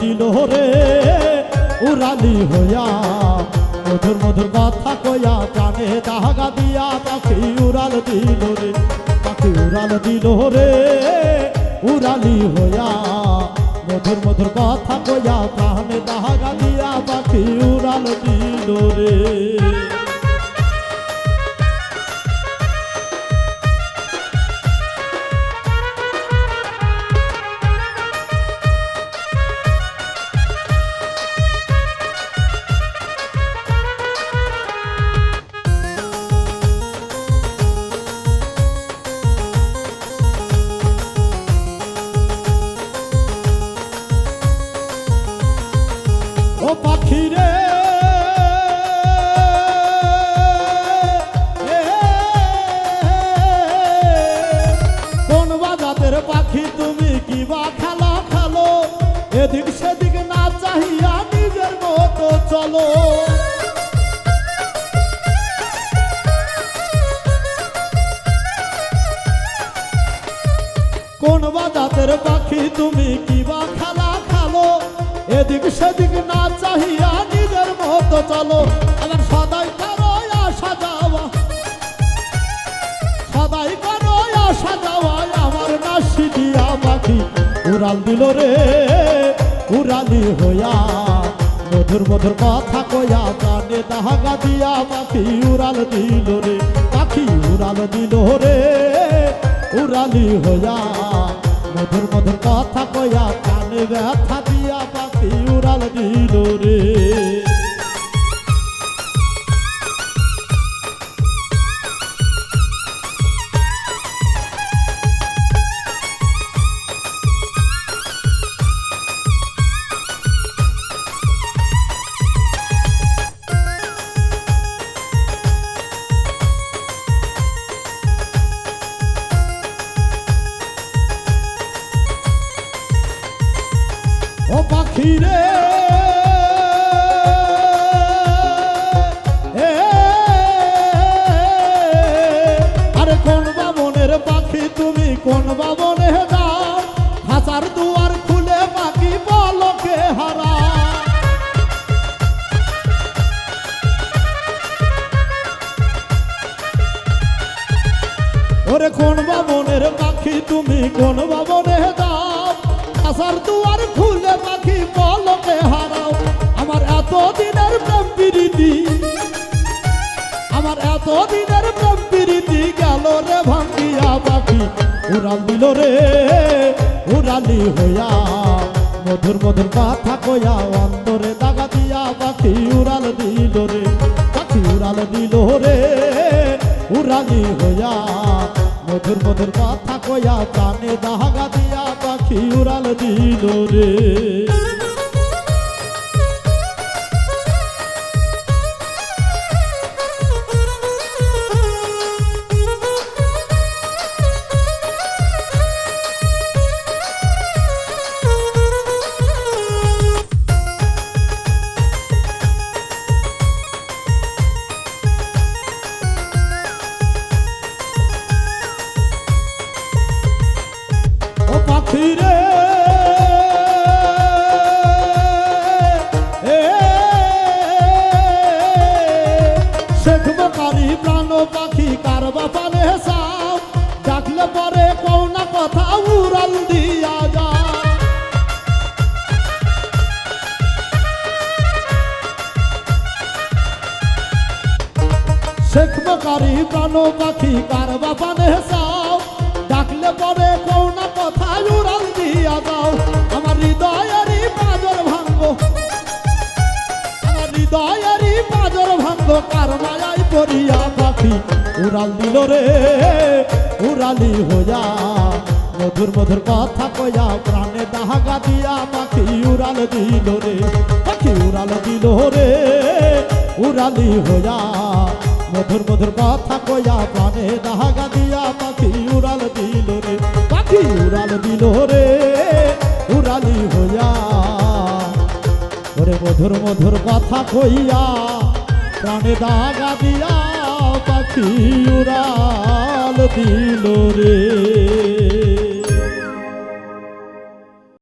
দিল রে, উড়ালি হইয়া। মধুর মধুর কথা কইয়া প্রাণে দাগা দিয়া পাখি উড়াল দিল রে, পাখি উড়াল দিল রে, উড়ালি হইয়া। মধুর মধুর কথা কইয়া প্রাণে দাগা দিয়া পাখি উড়াল দিল রে। পাখি তুমি কি বা খেলা খেলো? এদিক সেদিক না চাহিয়া নিজের মতো চলো। কোন বাজাতের পাখি তুমি কি বা উড়াল দিল রে, উড়ালি হইয়া। মধুর মধুর কথা কয়া প্রাণে দাহাগা দিয়া পাখি উড়াল দিল রে, পাখি উড়াল দিল রে, উড়ালি হইয়া। মধুর মধুর কথা কয়া প্রাণে ব্যথা দিয়া পাখি উড়াল দিল রে। আরে কোন বামনের পাখি তুমি কোন বামনে যাও হাসার দুয়ার খুলে পাখি বলকে হারা ওরে কোন বামনের পাখি তুমি কোন বামনে যাও আসার দুয়ার খুলে পাখি বলকে হারাও। আমার এত দিনের প্রেম প্রীতি। আমার এত দিনের প্রেম প্রীতি গেল রে ভাঙ্গিয়া পাখি। উড়াল দিল রে, উড়ালি হইয়া। মধুর মধুর কথা কয়া অন্তরে দাগা দিয়া পাখি উড়াল দিল রে। পাখি উড়াল দিল রে, উড়ালি হইয়া। মধুর মধুর কথা কয়া প্রাণে দাগা দিয়া পাখি উড়াল দিল রে। ও পাখি রে এ, শেখ বকারি প্রাণ পাখি কার বাপানে সাপ ডাকলে পরে কোনা কথা উড়াল দিয়া যা শেখ বকারি প্রাণ পাখি কার বাপানে সাপ উড়াল দিয়া যাও আমার হৃদয়েরই পাজর ভাঙ্গো। আমার হৃদয়েরই পাজর ভাঙ্গো। কার মায়াই পড়িয়া পাখি উড়াল দিল রে, উড়ালি হইয়া। মধুর মধুর কথা কয়া প্রাণে দাহাগা দিয়া পাখি উড়াল দিল রে, পাখি উড়াল দিল রে, উড়ালি হইয়া। মধুর মধুর কথা কয়া প্রাণে দাহাগা দিয়া পাখি উড়াল দিল দিল রে উড়ালি হইয়া। ওরে মধুর মধুর কথা কইয়া, প্রাণে দাগা দিয়া পাখি উড়াল দিল রে।